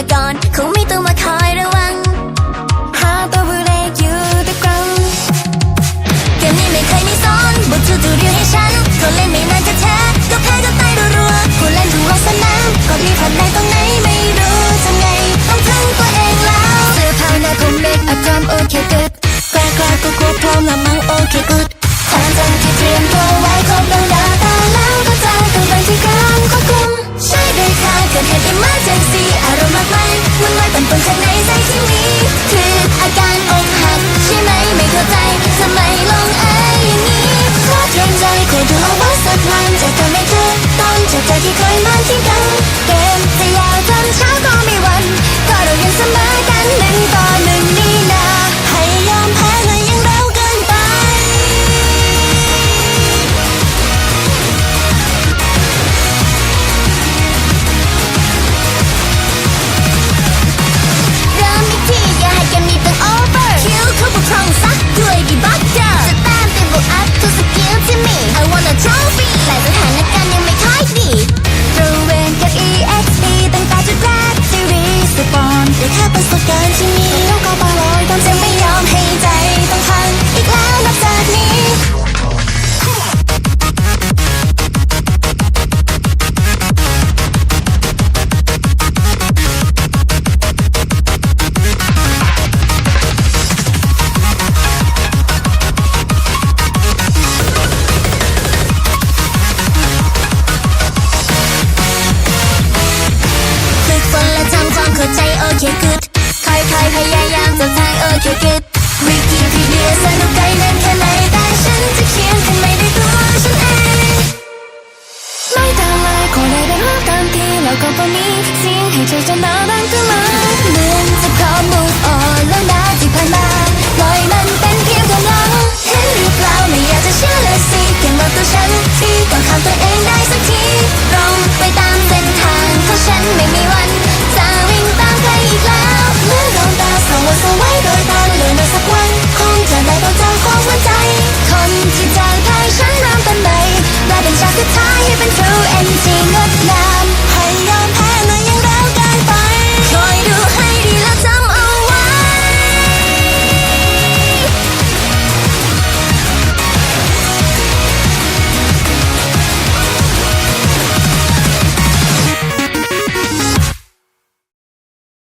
าก่อนคงไม่ต้องมาคอยระวังหาตัวบุเรกอยู่ตะกรงเกมนี้ไม่เคยมีซ้อนบทจูจูเรียวให้ฉันก็เล่นไม่นานก็แท้ก็แพ้ก็ตายรัวๆผู้เล่นถูกลอกสนามก็มีพลังในตรงไหนไม่รู้ทำไงต้องพึ่งตัวเองแล้วเสื้อผ้าหน้าผมเมคอัพพร้อมโอเคกูดกล้ากล้าก็ควบพร้อมละมั้งโอเคกูดทางจังที่เตรียมตัว เป็นสแกนที่มีแล้วก็บาลอยตามจไม่ยอมให้ใจต้องพังอีกแล้วจากนี้ พยายามจะทางโอเคคิดวิกิพีเดียสนุกไกลนั้นแค่ไหนแต่ฉันจะเขียนขึ้นไม่ได้ตัวฉันเองไม่ต่างเลยขอได้เป็นห้องตามทีแล้วก็พอมีเสียงให้เธอจะน่ารักก็เลยเหมือนจะพร้อม move on